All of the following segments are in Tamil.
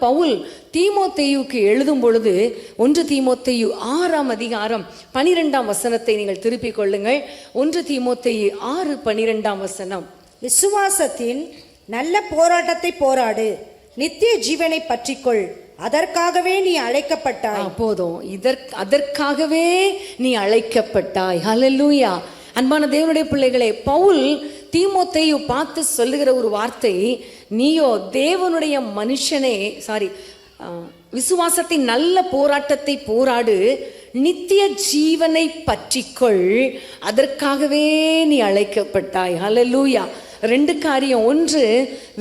பவுல் தீமோத்தேயுக்கு எழுதும் பொழுது ஒன்று தீமோத்தேயு ஆறாம் அதிகாரம் பனிரெண்டாம் வசனத்தை நீங்கள் திருப்பிக் கொள்ளுங்கள். ஒன்று தீமோத்தேயு ஆறு பனிரெண்டாம் வசனம். விசுவாசத்தின் நல்ல போராட்டத்தை போராடு நித்திய ஜீவனை பற்றிக்கொள். அதற்காகவே நீ அழைக்கப்பட்டாய். போதும் இதற்கு அதற்காகவே நீ அழைக்கப்பட்டாய். ஹலலூயா அன்பான தேவனுடைய பிள்ளைகளே பவுல் தீமோத்தையு பார்த்து சொல்லுகிற ஒரு வார்த்தை நீயோ தேவனுடைய மனுஷனே சாரி விசுவாசத்தின் நல்ல போராட்டத்தை போராடு நித்திய ஜீவனை பற்றிக்கொள் அதற்காகவே நீ அழைக்கப்பட்டாய். ஹalleluya ரெண்டு காரியம். ஒன்று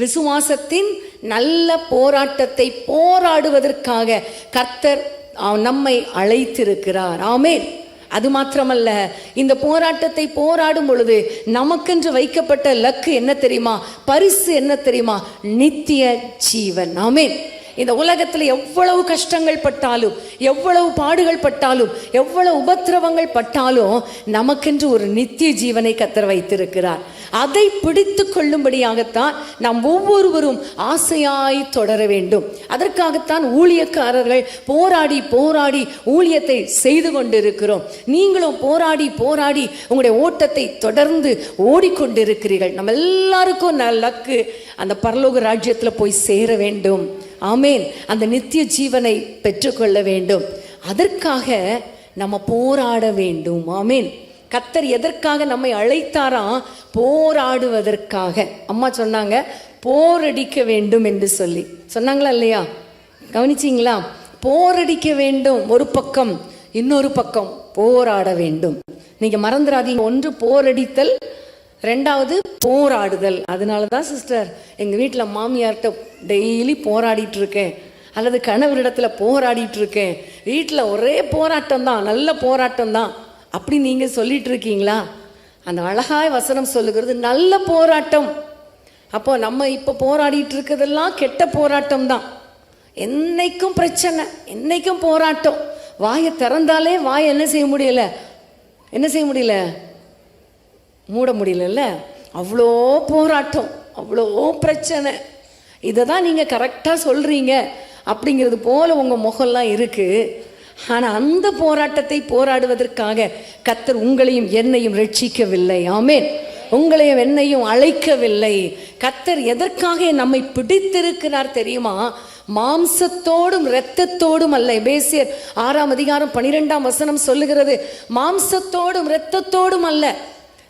விசுவாசத்தின் நல்ல போராட்டத்தை போராடுவதற்காக கர்த்தர் நம்மை அழைத்திருக்கிறார். ஆமேன் அது மாத்திரமல்ல இந்த போராட்டத்தை போராடும் பொழுது நமக்கென்று வைக்கப்பட்ட லக்கு என்ன தெரியுமா? பரிசு என்ன தெரியுமா? நித்திய ஜீவன். ஆமென். இந்த உலகத்தில் எவ்வளவு கஷ்டங்கள் பட்டாலும் எவ்வளவு பாடுகள் பட்டாலும் எவ்வளவு உபத்திரவங்கள் பட்டாலும் நமக்கென்று ஒரு நித்திய ஜீவனை கத்தர் வைத்திருக்கிறார். அதை பிடித்து கொள்ளும்படியாகத்தான் நாம் ஒவ்வொருவரும் ஆசையாய் தொடர வேண்டும். அதற்காகத்தான் ஊழியக்காரர்கள் போராடி போராடி ஊழியத்தை செய்து கொண்டிருக்கிறோம். நீங்களும் போராடி போராடி உங்களுடைய ஓட்டத்தை தொடர்ந்து ஓடிக்கொண்டிருக்கிறீர்கள். நம்ம எல்லாருக்கும் நல்லக்கு அந்த பரலோக ராஜ்யத்தில் போய் சேர வேண்டும். ஆமேன். அந்த நித்திய ஜீவனை பெற்றுக்கொள்ள வேண்டும். அதற்காக நம்ம போராட வேண்டும். ஆமேன். கத்தர் எதற்காக நம்மை அழைத்தாராம் போராடுவதற்காக. அம்மா சொன்னாங்க போரடிக்க வேண்டும் என்று சொல்லி. சொன்னாங்களா இல்லையா? கவனிச்சிங்களா? போரடிக்க வேண்டும். ஒரு பக்கம் இன்னொரு பக்கம் போராட வேண்டும். நீங்க மறந்துடாதீங்க ஒன்று போரடித்தல் ரெண்டாவது போராடுதல். அதனால தான் சிஸ்டர் எங்கள் வீட்டில் மாமியார்கிட்ட டெய்லி போராடிட்டு இருக்கேன் அல்லது கணவரிடத்தில் போராடிட்டு இருக்கேன் வீட்டில் ஒரே போராட்டம் தான் நல்ல போராட்டம் தான் அப்படி நீங்கள் சொல்லிட்டு இருக்கீங்களா அந்த அழகாய் வசனம் சொல்லுகிறது நல்ல போராட்டம். அப்போ நம்ம இப்போ போராடிட்டு இருக்கிறதெல்லாம் கெட்ட போராட்டம் தான் என்னைக்கும் பிரச்சனை என்னைக்கும் போராட்டம். வாயை திறந்தாலே வாயை என்ன செய்ய முடியல? என்ன செய்ய முடியல? மூட முடியலல்ல? அவ்வளோ போராட்டம் அவ்வளோ பிரச்சனை. இதை தான் நீங்கள் கரெக்டாக சொல்கிறீங்க அப்படிங்கிறது போல உங்கள் முகம்லாம் இருக்குது ஆனால் அந்த போராட்டத்தை போராடுவதற்காக கத்தர் உங்களையும் என்னையும் ரட்சிக்கவில்லை. ஆமேன். உங்களையும் என்னையும் அழைக்கவில்லை. கத்தர் எதற்காக நம்மை பிடித்திருக்கிறார் தெரியுமா? மாம்சத்தோடும் இரத்தத்தோடும் அல்ல. பேசியர் ஆறாம் அதிகாரம் பனிரெண்டாம் வசனம் சொல்லுகிறது. மாம்சத்தோடும் இரத்தத்தோடும் அல்ல.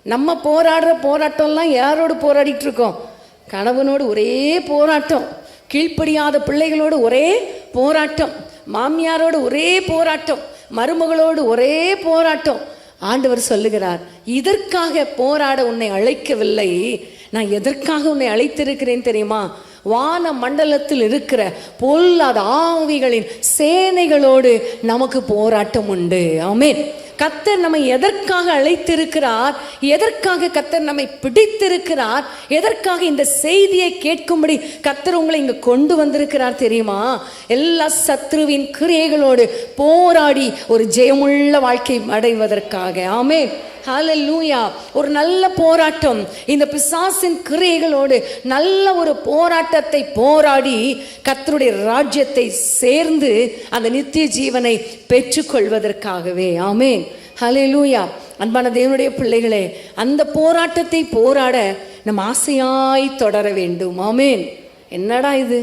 நம்ம போராடுற போராட்டம்லாம் யாரோடு போராடிட்டு இருக்கோம் கணவனோடு ஒரே போராட்டம். கீழ்ப்படியாத பிள்ளைகளோடு ஒரே போராட்டம். மாமியாரோடு ஒரே போராட்டம். மருமகளோடு ஒரே போராட்டம். ஆண்டவர் சொல்லுகிறார் இதற்காக போராட உன்னை அழைக்கவில்லை. நான் எதற்காக உன்னை அழைத்திருக்கிறேன் தெரியுமா? வான மண்டலத்தில் இருக்கிற பொல்லாத ஆவிகளின் சேனைகளோடு நமக்கு போராட்டம் உண்டு. ஆமேன். கத்தர் நம்மை எதற்காக அழைத்திருக்கிறார்? எதற்காக கத்தர் நம்மை பிடித்திருக்கிறார்? எதற்காக இந்த செய்தியை கேட்கும்படி கத்தர் உங்களை இங்கு கொண்டு வந்திருக்கிறார் தெரியுமா? எல்லா சத்ருவின் கிரியைகளோடு போராடி ஒரு ஜெயமுள்ள வாழ்க்கை அடைவதற்காக. ஆமே ஹalleluya ஒரு நல்ல போராட்டம். இந்த பிசாசின் கிரியைகளோடு நல்ல ஒரு போராட்டத்தை போராடி கத்தருடைய ராஜ்யத்தை சேர்ந்து அந்த நித்திய ஜீவனை பெற்றுக்கொள்வதற்காகவே. ஆமேன். ஹalleluya அன்பான தேவனுடைய பிள்ளைகளே அந்த போராட்டத்தை போராட நம் ஆசையாய் தொடர வேண்டும். ஆமேன். என்னடா இது?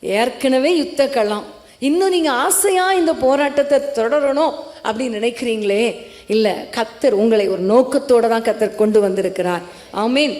ஏற்கனவே யுத்த களம் இன்னும் நீங்கள் ஆசையாக இந்த போராட்டத்தை தொடரணும் அப்படின்னு நினைக்கிறீங்களே? இல்லை கத்தர் உங்களை ஒரு நோக்கத்தோடு தான் கத்தர் கொண்டு வந்திருக்கிறார். ஆமீன்.